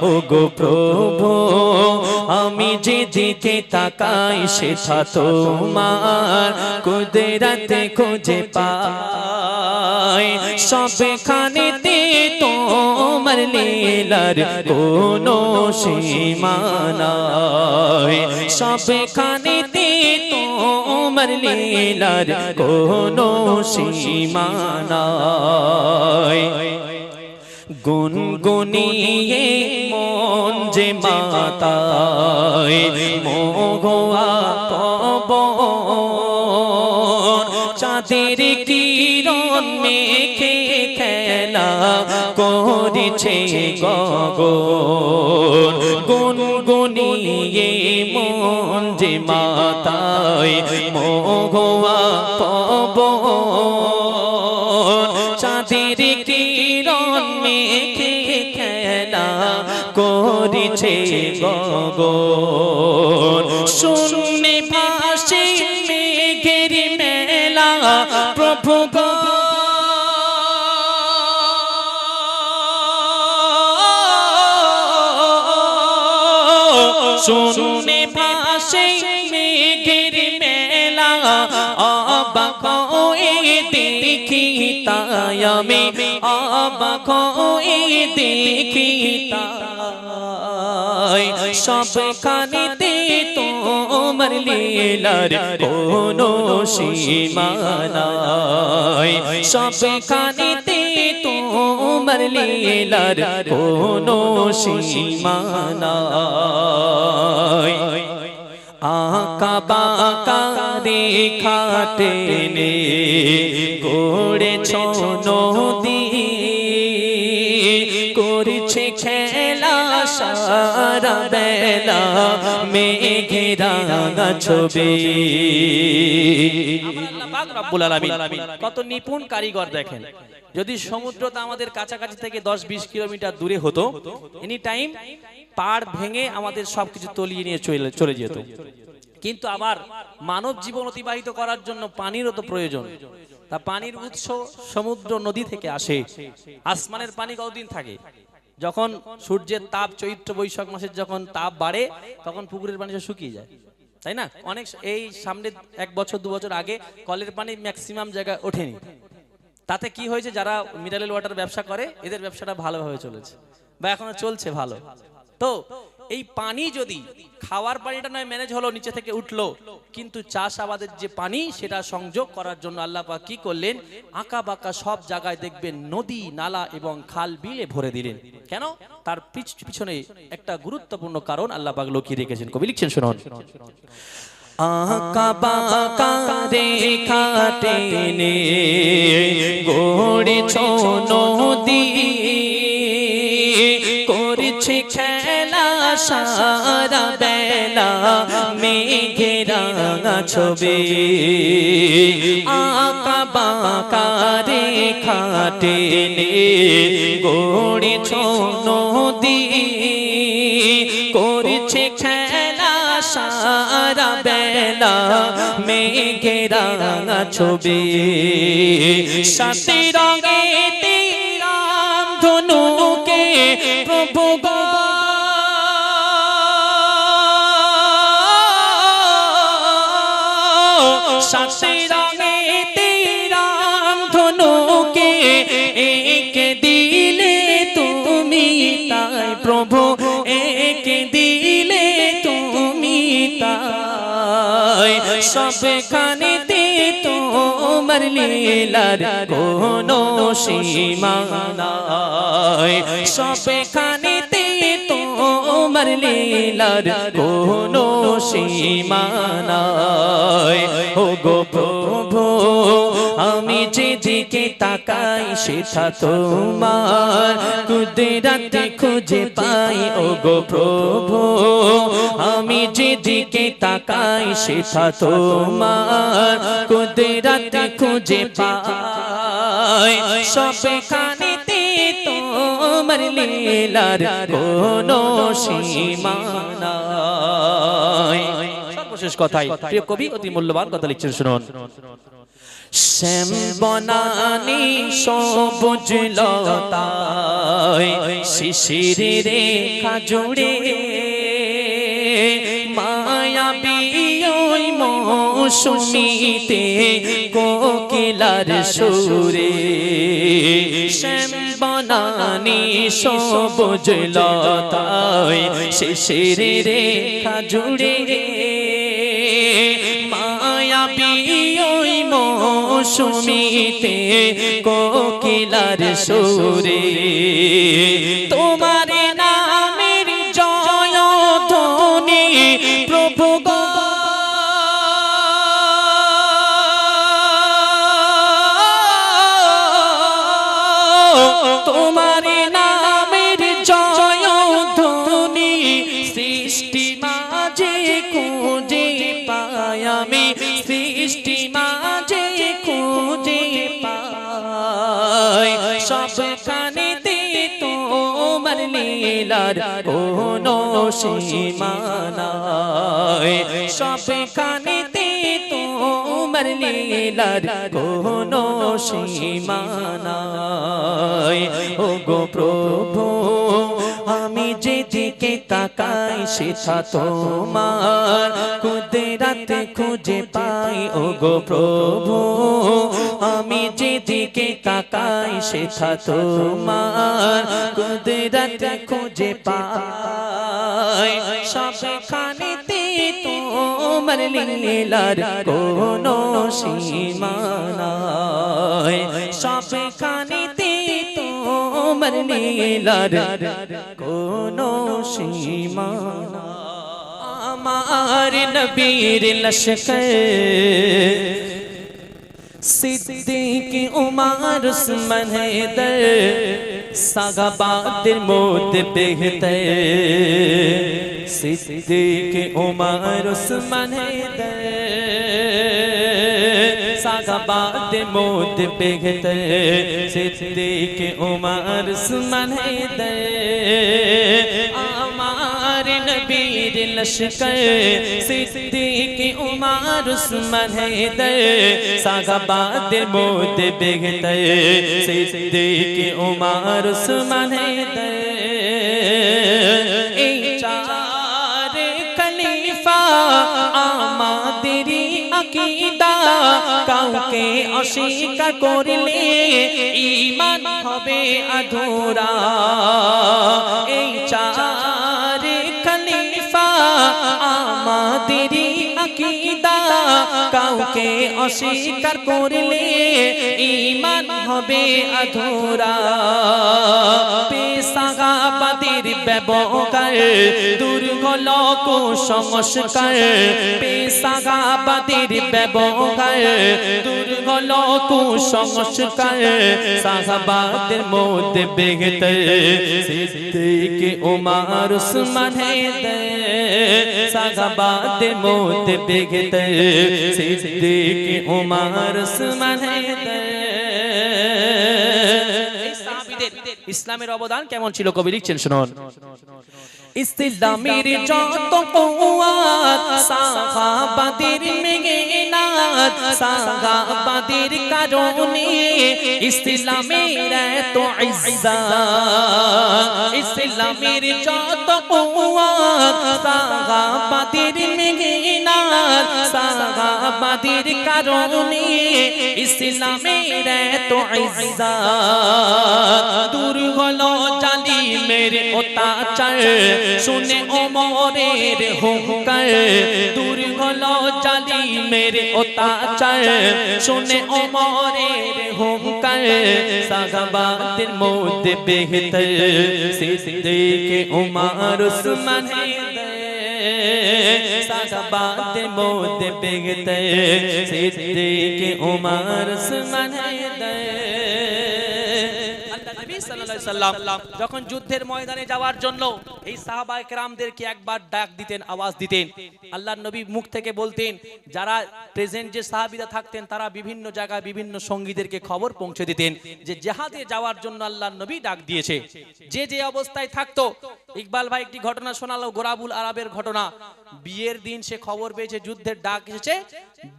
ও গো প্রভু, আমি যে দিকে তাকাই সেটা তোমার কুদরাতে খুঁজে পাই। সবখানেতে তোমার লীলার কোনো সীমানায় সবখানেতে তোমার লীলার কোনো সীমানায় গুনগুনিয়ে মন যে মাতায় মোহা কব চাঁদের কিরণ মেখে খেলা করেছে গগন। গুনগুনিয়ে মন যে মাতায় মোহা কব করেছে গগন। শূন্যে ভাসে মেঘের মেলা প্রভু গো শুনে তাই আমি অবাক হয়ে তাই সবখানেতে তোমার লীলার কোনো সীমানায় সবখানেতে তোমার লীলার কোনো সীমানায় আকা বাকা রেখাতে নে। নদী, করছে খেলা সারা বেলা, মেঘেরা ছবি কত নিপুণ কারিগর দেখেন। যদি সমুদ্রটা আমাদের কাছাকাছি থেকে দশ বিশ কিলোমিটার দূরে হতো এনি টাইম পাড় ভেঙে আমাদের সবকিছু তলিয়ে নিয়ে চলে চলে যেত। কিন্তু আবার মানব জীবন অতিবাহিত করার জন্য পানিরও তো প্রয়োজন। তা পানির উৎস সমুদ্র নদী থেকে আসে, আসমানের পানি কতদিন থাকে? যখন সূর্যের তাপ, চৈত্র, বৈশাখ মাসের যখন তাপ বাড়ে, তখন পুকুরের পানি শুকিয়ে যায়। তাই না? অনেক এই সামনে এক বছর, দু বছর আগে কলের পানি ম্যাক্সিমাম জায়গায় ওঠেনি। তাতে কি হয়েছে? যারা মিনারেল ওয়াটার ব্যবসা করে, এদের ব্যবসাটা ভালোভাবে চলেছে বা এখনও চলছে ভালো। তো এই পানি যদি খাওয়ার পানিটা নয়, ম্যানেজ হলো, নিচে থেকে উঠল, কিন্তু চাষ আবাদের যে পানি, সেটা সংযোগ করার জন্য আল্লাহ পাক কি করলেন? আঁকা বাঁকা সব জায়গায় দেখবেন নদী, নালা এবং খাল বিলে ভরে দিলেন। কেন? তার পিছনে একটা গুরুত্বপূর্ণ কারণ আল্লাহ পাক লুকিয়ে রেখেছেন। কবি লিখছেন, শুনুন। আঁকা বাঁকা রেখা টেনে নদী, করছে সারা বেলা মেঘেরা ছবি। আঁকা বাঁকা রেখা টেনে গড়েছ নদী। করছে খেলা সারা বেলা মেঘেরা ছবি। সাথে রঙে তাই সবখানেতে তোমার লীলার কোনো সীমা নাই। সবখানেতে তোমার লীলার কোনো সীমা নাই। ও গো প্রভু আমি যেদিকে তাকাই সেটা তোমার। কুদরাতে খুঁজে পাই ও গো প্রভু। আমি যেদিকে তাকাই সেটা তোমার। কুদরাতে খুঁজে পাই। সবখানেতে তোমার লীলার কোনো সীমা নাই। সর্বশেষ কথাই প্রিয় কবি অতি মূল্যবান কথা লিখছেন শুনুন। শ্যাম বনানি সবুজ লতায় শিশির রেখা জুড়ে। মায়াবী মৌসুমিতে কোকিলার সুরে। শ্যাম বনানি সবুজ লতায় শিশির রেখা জুড়ে। মৌসুমিতে কোকিলার সুরে, তোমার নামের জয় ধ্বনি, প্রভু তোমার নামের জয় ধ্বনি, সৃষ্টি মাঝে খুঁজে পাই আমি লীলার কোনো সীমানায়। সবখানেতে তোমার লীলার কোনো সীমানায়। ও গো প্রভু যেদিকে তাকাই সেটা তোমার কুদরাতে খুঁজে পাই। ও গো প্রভু, আমি যেদিকে তাকাই সেটা তোমার কুদরাতে খুঁজে পাই। সবখানেতে তোমার লীলার কোনো সবখানেতে তোমার লীলার কোনো সীমানা আমার নবীর লশকর। সিদ্দিক উমার উসমান হেদর সাগাবাদের মধ্যে বেহতর সিদ্দিক উমার উসমান হেদর সাগাবাদের মধ্যে বেহতর সিদ্দিক উমার উসমান হেদর আমার নবীর লশকর সিদ্দিক উমার উসমান হেদর সাগাবাদের মধ্যে বেগতর সিদ্দিক উমার উসমান হেদর এই চার খলিফা আমাদেরই আকীদা কাউকে অস্বীকার করলে ঈমান হবে আধুরা। এই চার খলিফা আমাদেরই আকীদা। কাউকে অস্বীকার করলে ঈমান হবে আধুরা। পেশাগাবাদের ব্যবহার দুর্গল কুসংস্কার পেশাগাবাদের ব্যবহার দুর্গল কুসংস্কার সাহাবাদের মধ্যে বেগতে সিদ্দিক উমার উসমান সাহাবাদের মধ্যে বেগতে সিদ্দিক উমার উসমান ইসলামের অবদান কেমন ছিল কবি লিখছেন শুনুন। ইসলামের যত কুয়াত সাহাবাদের মেঘনাদ সাহাবাদের কারণে ইসলামের এত ইজ্জত। ইসলামের যত কুয়াত সাহাবাদের মেঘনাদ সাহাবাদের কারণে ইসলামের এত ইজ্জত দূর হলো জালিমের অত্যাচার শুনে ওমরের হুঙ্কার দূর হলো জালিমের অত্যাচার শুনে ওমরের হুঙ্কার সাহাবাদের মধ্যে বেহতর সিদ্দিক উমর উসমান সাহাবাদের মধ্যে বেহতর সিদ্দিক উমর আল্লাহ নবী সাল্লাম যখন যুদ্ধের ময়দানে যাওয়ার জন্য এই সাহাবায়ে কেরামদেরকে একবার ডাক দিতেন, আওয়াজ দিতেন। আল্লাহর নবী মুখ থেকে বলতেন, যারা প্রেজেন্ট যে সাহাবীরা থাকতেন, তারা বিভিন্ন জায়গায় বিভিন্ন সঙ্গীদেরকে খবর পৌঁছে দিতেন যে জেহাদে যাওয়ার জন্য আল্লাহর নবী ডাক দিয়েছে। যে যে অবস্থায় থাকতো, ইকবাল ভাই একটি ঘটনা শোনালো, গোরাবুল আরবের ঘটনা। বিয়ের দিন সে খবর পেয়েছে, যুদ্ধের ডাক এসেছে,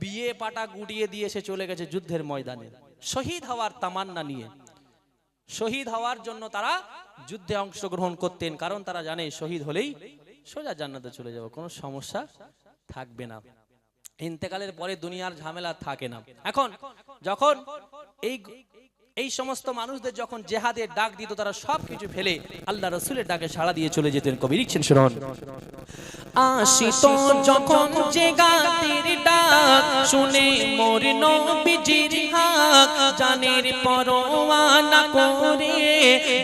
বিয়ে পাটা গুটিয়ে দিয়ে সে চলে গেছে যুদ্ধের ময়দানে। শহীদ হওয়ার তামান্না নিয়ে। শহীদ হওয়ার জন্য তারা যুদ্ধে অংশগ্রহণ করতেন। কারণ তারা জানে শহীদ হলেই সোজা জান্নাতে চলে যাব, কোনো সমস্যা থাকবে না। ইন্তেকালের পরে দুনিয়ার ঝামেলা থাকে না। এখন যখন এই এই সমস্ত মানুষদের যখন জেহাদের ডাক দিত, তারা সবকিছু ফেলে আল্লাহ রসুলের ডাকে সাড়া দিয়ে চলে যেতেন কবি। লিখছেন শুনুন আসিত যখন যে গাতির ডাক শুনে মোর নবীজির হাক জানের পরোয়ানা করে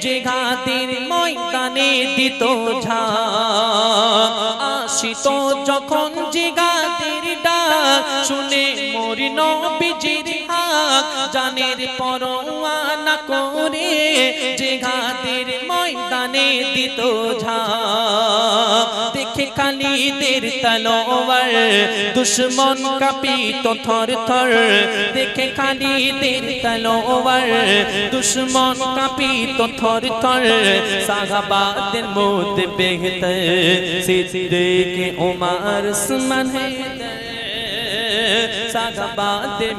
যে গাতির ময়দানে দিত ঝাঁক। আসিত যখন যে গাতির ডাক শুনে মোর নবীজির জানের পরোয়ানা করে যে গাতির ময়দানে দিত ঝাঁক দেখে খালিদের তলোয়ার দুশ্মন কাঁপিত থর থর দেখে খালিদের তলোয়ার দুশ্মন কাঁপিত থর থর সাহাবাদের মধ্যে বেহতর সিদ্দিক উমার সুমন সাহাবাদের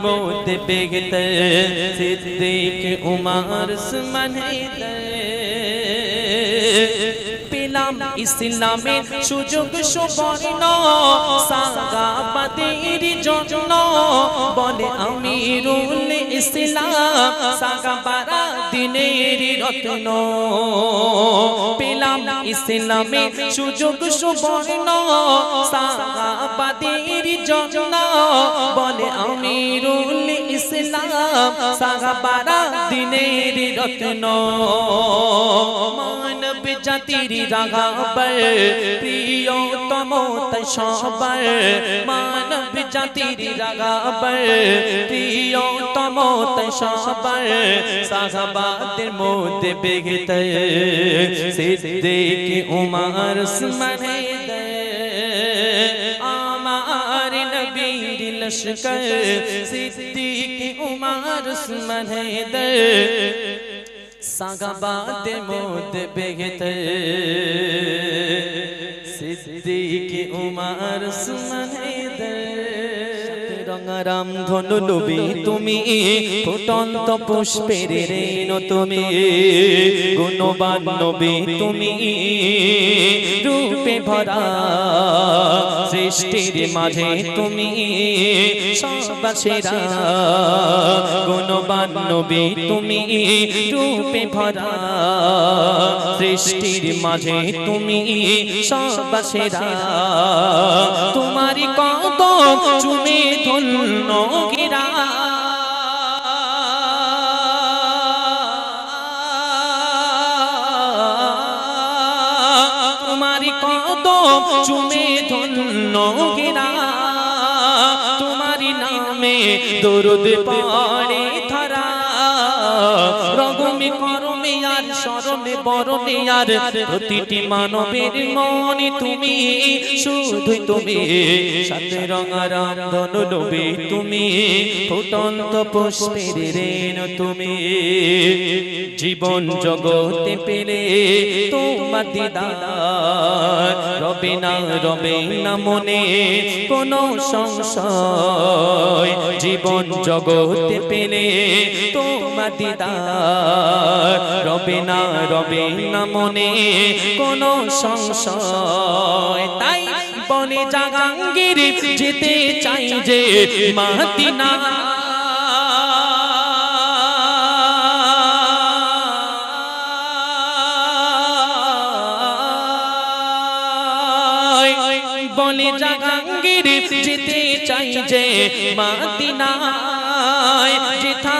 মধ্যে বেহতর সিদ্দিক উমার সুমন পেলাম ইসলামের সুযোগ সুবর্ণ। সাগাবাদের জন্য বলে আমিরুল ইসলাম সাগাবারা দিনের রত্ন। পেলাম ইসলামের সুযোগ সুবর্ণ সাগাবাদের জন্য বলে আমিরুল ইসলাম সাগাবারা দিনের রত্ন। মানব জাতির রাগাবার প্রিয়তম তাই সবার। মানব জাতির রাগাবার প্রিয়তম তাই সবার। সাহাবাদের মধ্যে বেগতে সিদ্দিক উমার সুমনে আমার নবীর লশকর সিদ্দিক উমার সুমনে দে। সাগাবাদ মোদ বেগতে সিদ্দিক উমার সুমনে দে। রঙারাম ধনু নবী তুমি, ফুটন্ত পুষ্পের রেণ তুমি, গুণবান নবী তুমি, রূপে ভরা সৃষ্টির মাঝে তুমি সবাসেরা গুণবান নবী তুমি, রূপে ভরা সৃষ্টির মাঝে তুমি সবাসেরা তোমারই কদম চুমে ধন্য গিরা। তোমারই কদম চুমে ধন্য গিরা। তোমারই নামে দরুদ পড়ে ধরা। রগমে করমে আর স্মরণে বরণে প্রতিটি মানবের মনে তুমি শুধু তুমি। সাথে রঙার ধন নবী তুমি, ফুটন্ত পুষ্পের রেণ তুমি। জীবন জগতে পেলে তোমার দিদার, রবে না রবে না মনে কোন সংশয়। জীবন জগতে পেলে তোমার দিদার রবে না রবে না মনে কোন সংশয়। তাই বনে জাগাঙ্গির যেতে চাই যে মাতিনা বলে জাগাঙ্গির যেতে চাই যে মাতিনায় যেথা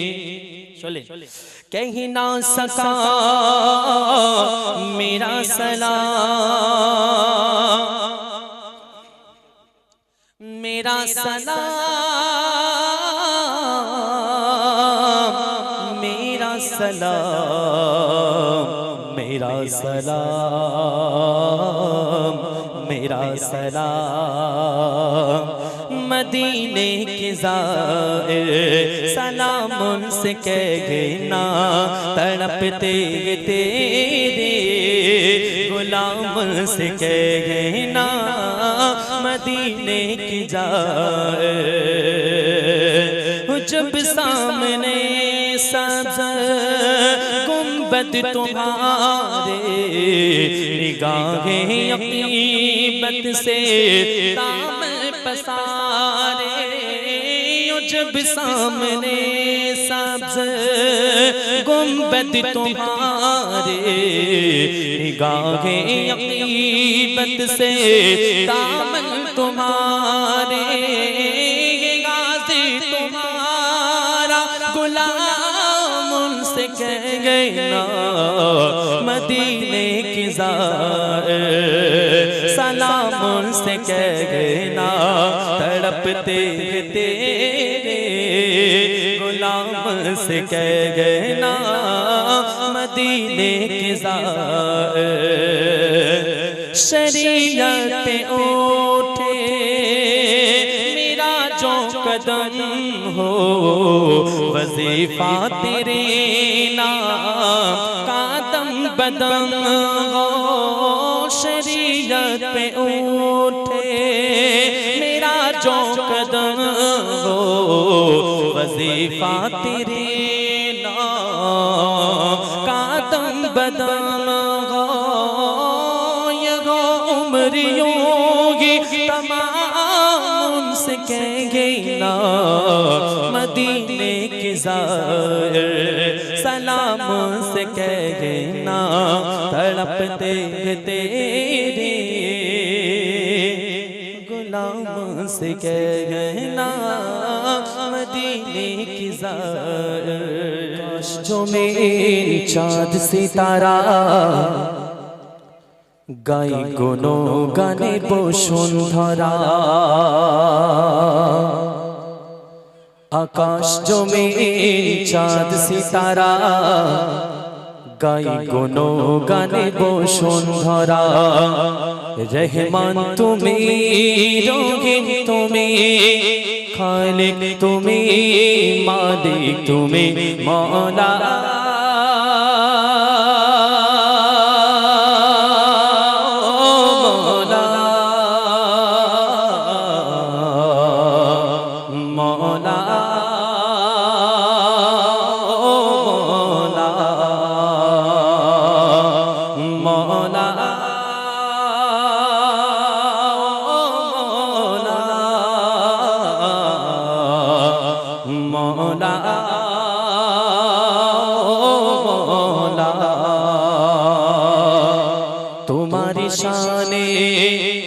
چلے کہیں نہ سکا میرا سلام میرا سلام میرا سلام میرا سلام میرا سلام مدینے کے زائر سلام ان سے کہہ گئے نا تڑپتے تیرے غلام ان سے کہہ گئے مدینے کی جائر جب سامنے سبز گنبد تمہارے، نگاہیں عقیبت سے دامن پسار جب سامنے سبز گمبت تمہارے نگاہیں عقیبت سے دامن تمہارے یہ غازی تمہارا غلام ان سے کہہ گئی نا مدینے کی زار سلام ان سے کہہ گئی نا تڑپتے تیرے غلام سے کہہ گئے نا مدینے کے زار شریعت اٹھے میرا جو قدم ہو، وظیفہ تیرے نام، قدم بدم ہو، شریعت پہ اٹھے جو قدم ہو، وظیفہ تیرے نام بدم ہو یہ عمریوں گی تمام سے کہیں گے نا مدینے کی ظاہر سلام سے کہیں گے نا تڑپتے تیری سے کہہ کہنا، مدینے کی زار کاش جو میری چاند ستارہ گائی گنو گانے بوشن دھارا۔ آکاش جو میری چاند ستارہ গাই কোনো গানে বসুন্ধরা রহমান তুমি রঙিন তুমি খালিক তুমি মালিক তুমি মৌলা মৌলা তোমার শানে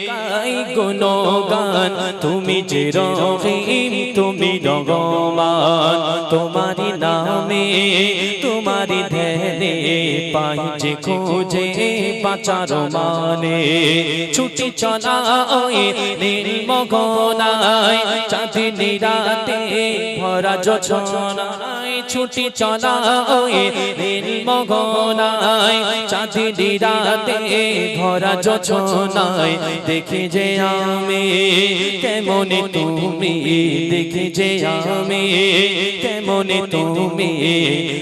গাই গুণগান তুমি যে রহিম তুমি রগমান তোমার নামে তোমার ধ্যানে পাই যে খোঁজে বাঁচার মানে। ছুটি চলা ওই নীল মগনায় চাঁদিনী রাতে ভরা যোছনায় ছুটি চলা নীল মগনায় চাঁদিনী রাতে ভরা যোছনায় দেখি যে আমি কেমন তুমি, দেখি যে আমি কেমন তুমি।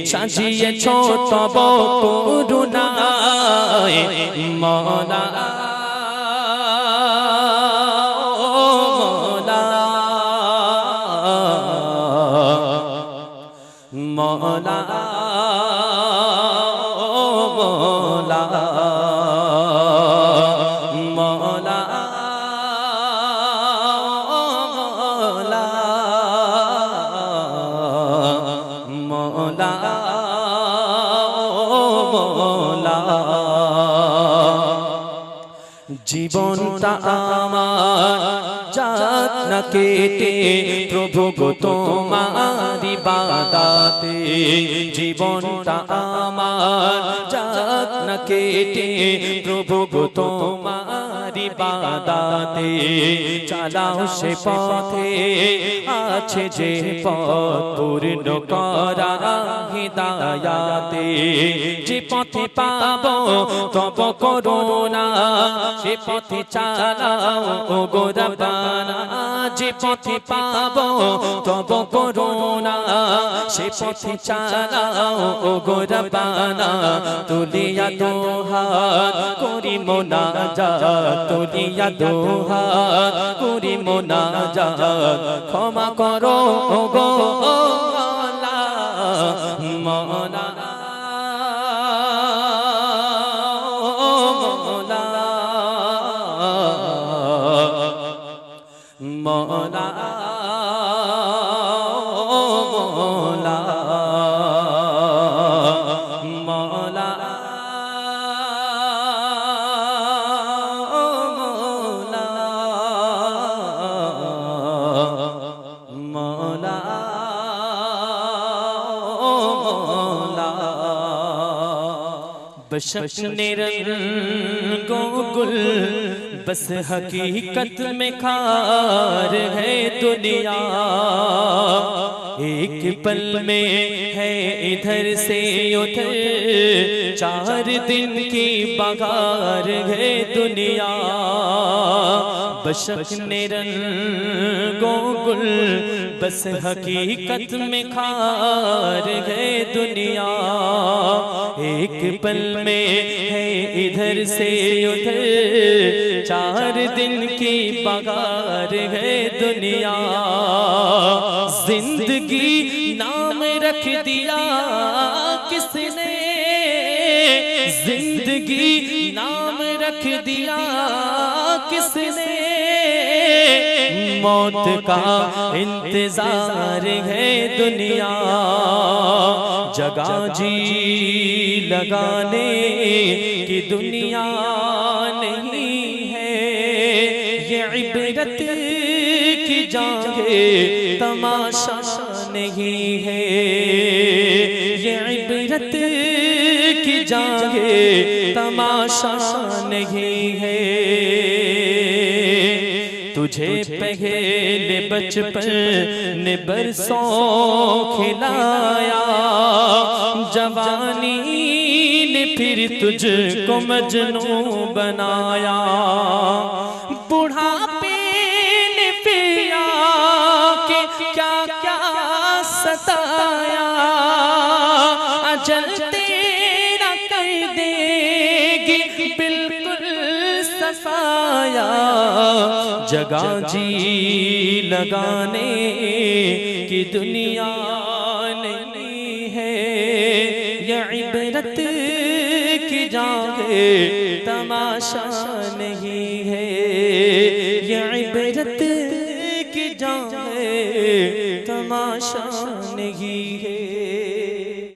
সাজিয়েছ তব করুণায় মনা জীবনটা আমার। যাত না কেটে, প্রভু গো তোমারি বাদাতে। জীবনটা আমার। যাত কেটে, প্রভু গো তোমারি বাদাতে চালাও সে পথে। আছে যে পথ পূর্ণ করা হিদায়াতে। যে পথে পাবো তব করোনা সে পথে চালাও ও গোরবানা যে পথে পাবো তব করোনা সে পথে চালাও ও গোরবানা তুলিয়া দোহাত করি মোনাজাত তুলিয়া দোহা করি মোনাজাত। ক্ষমা করো গো মওলা بشنے رنگوں گل بس حقیقت میں کار ہے دنیا۔ ایک پل میں ہے ادھر سے ادھر چار دن کی بغار ہے دنیا۔ بشک نے گوگل بس حقیقت میں کھار ہے دنیا۔ ایک پل میں ہے ادھر سے ادھر، چار دن کی پگار ہے دنیا۔ زندگی نام رکھ دیا، کس نے زندگی نام رکھ دیا کس نے موت کا انتظار ہے دنیا، جگہ جی لگانے کی دنیا نہیں ہے۔ یہ عبرت کی جانگے تماشا نہیں ہے۔ یہ عبرت کی جانگے تماشا نہیں ہے۔ تجھے پہلے پر نے برسوں کھلایا۔ جوانی نے پھر تجھ کو مجنوں بنایا۔ بڑھا نے پیا کہ کیا کیا ستایا۔ آیا جگہ جی, جی لگانے کی دنیا نہیں ہے یہ عبرت کی جاگے تماشا نہیں ہے۔ یہ عبرت